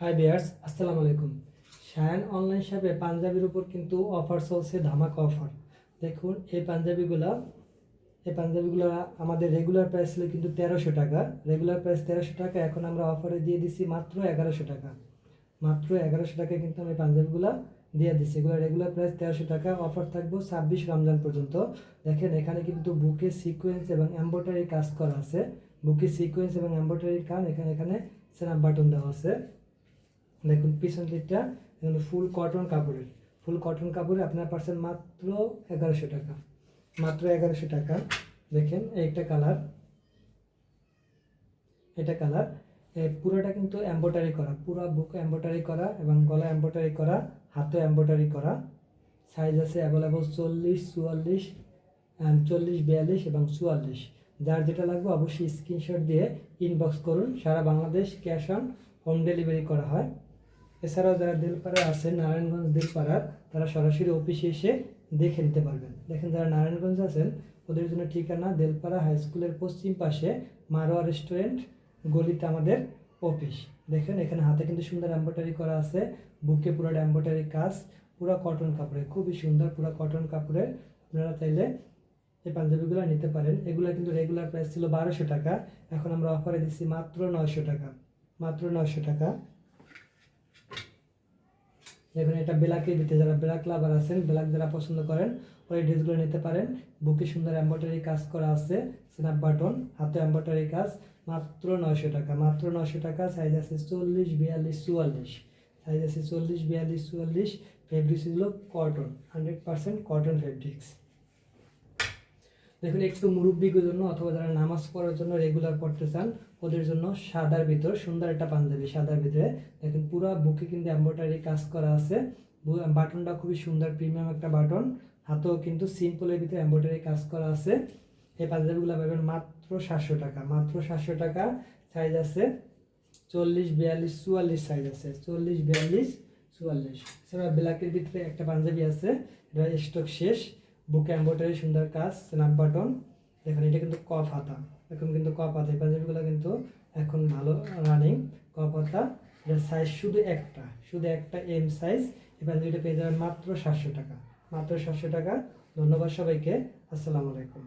High বিয়ার্স আসসালামু আলাইকুম। Shayan online শপে পাঞ্জাবির উপর কিন্তু অফার চলছে, ধামাকা অফার দেখুন, এই পাঞ্জাবিগুলা, এই পাঞ্জাবিগুলো আমাদের রেগুলার প্রাইস ছিল কিন্তু তেরোশো টাকা। রেগুলার প্রাইস তেরোশো টাকা, এখন আমরা অফারে দিয়ে দিছি মাত্র এগারোশো টাকা। মাত্র এগারোশো টাকায় কিন্তু আমি পাঞ্জাবিগুলা দিয়ে দিচ্ছি এগুলো রেগুলার প্রাইস তেরোশো টাকা অফার থাকব ছাব্বিশ রমজান পর্যন্ত। দেখেন, এখানে কিন্তু বুকে সিকোয়েন্স এবং এম্ব্রয়ডারি কাজ করা আছে। বুকে সিকোয়েন্স এবং এম্ব্রয়ডারি কাজ, এখানে এখানে সেনাপ বাটন দেওয়া আছে। দেখুন, পিছন দিকটা ফুল কটন কাপড়ের। ফুল কটন কাপড়ে আপনার পাচ্ছেন মাত্র এগারোশো টাকা। মাত্র এগারোশো টাকা। দেখেন, এইটা কালার এটা কালার পুরোটা কিন্তু এম্ব্রয়ডারি করা। পুরো বুক এম্ব্রয়ডারি করা এবং গলা এম্ব্রয়ডারি করা, হাতও এম্ব্রয়ডারি করা। সাইজ আছে অ্যাভেলেবল চল্লিশ, চুয়াল্লিশ চল্লিশ, বিয়াল্লিশ এবং চুয়াল্লিশ। যার যেটা লাগবে অবশ্যই স্ক্রিনশট দিয়ে ইনবক্স করুন। সারা Bangladesh cash on home delivery করা হয়। এছাড়াও যারা দিলপাড়া আছেন, নারায়ণগঞ্জ দেলপাড়ার, তারা সরাসরি অফিসে এসে দেখে নিতে পারবেন। দেখেন যারা নারায়ণগঞ্জ আছেন, ওদের জন্য ঠিকানা দেলপাড়া হাই স্কুলের পশ্চিম পাশে মারোয়া রেস্টুরেন্ট গলিতে আমাদের অফিস দেখেন, এখানে হাতে কিন্তু সুন্দর এম্ব্রয়ডারি করা আছে, বুকে পুরো এম্ব্রয়ডারি কাজ, পুরো কটন কাপড়ে খুবই সুন্দর পুরো কটন কাপড়ে আপনারা চাইলে এই পাঞ্জাবিগুলো নিতে পারেন। এগুলো কিন্তু রেগুলার প্রাইস ছিল বারোশো টাকা, এখন আমরা অফারে দিচ্ছি মাত্র নয়শো টাকা, মাত্র নয়শো টাকা। দেখুন এটা ব্ল্যাকের ভিতরে যারা ব্ল্যাক লাভার আছেন ব্ল্যাক যারা পছন্দ করেন, ওই ড্রেসগুলো নিতে পারেন। বুকে সুন্দর এম্ব্রয়ডারি কাজ করা আছে স্ন্যাপ বাটন হাতে এম্ব্রয়ডারি কাজ, মাত্র নয়শো টাকা, মাত্র নয়শো টাকা সাইজ আছে চল্লিশ, বিয়াল্লিশ, চুয়াল্লিশ। সাইজ আছে চল্লিশ, বিয়াল্লিশ, চুয়াল্লিশ ফেব্রিক্সগুলো cotton hundred percent cotton fabrics দেখুন একটু মুরব্বীদের জন্য অথবা যারা নামাজ পড়ার জন্য রেগুলার পড়তে চান, ওদের জন্য সাদার ভিতর, সুন্দর একটা পাঞ্জাবি সাদার ভিতরে। দেখুন, পুরো বুকে কিন্তু এম্ব্রয়ডারি কাজ করা আছে। বাটনটা খুবই সুন্দর প্রিমিয়াম একটা বাটন। হাতেও কিন্তু সিম্পলের ভিতরে এম্ব্রয়ডারি কাজ করা আছে। এই পাঞ্জাবিগুলো পাবেন মাত্র সাতশো টাকা, মাত্র সাতশো টাকা সাইজ আছে। চল্লিশ, বিয়াল্লিশ, চুয়াল্লিশ সাইজ আছে। চল্লিশ, বিয়াল্লিশ, চুয়াল্লিশ। এছাড়া ব্ল্যাকের ভিতরে একটা পাঞ্জাবি আছে, এটা স্টক শেষ। বুকে এম্বয়ডারি সুন্দর কাজ স্ন্যাপ বাটন দেখেন এটা কিন্তু কফ হাতা এখন কিন্তু কফ হাতা এই পাঞ্জাবিগুলো কিন্তু এখন ভালো রানিং কফ হাতা এটার সাইজ শুধু একটা শুধু একটা এম সাইজ এই পাঞ্জাবিটা পেয়ে যাবেন মাত্র সাতশো টাকা। মাত্র সাতশো টাকা। ধন্যবাদ সবাইকে। আসসালামু আলাইকুম।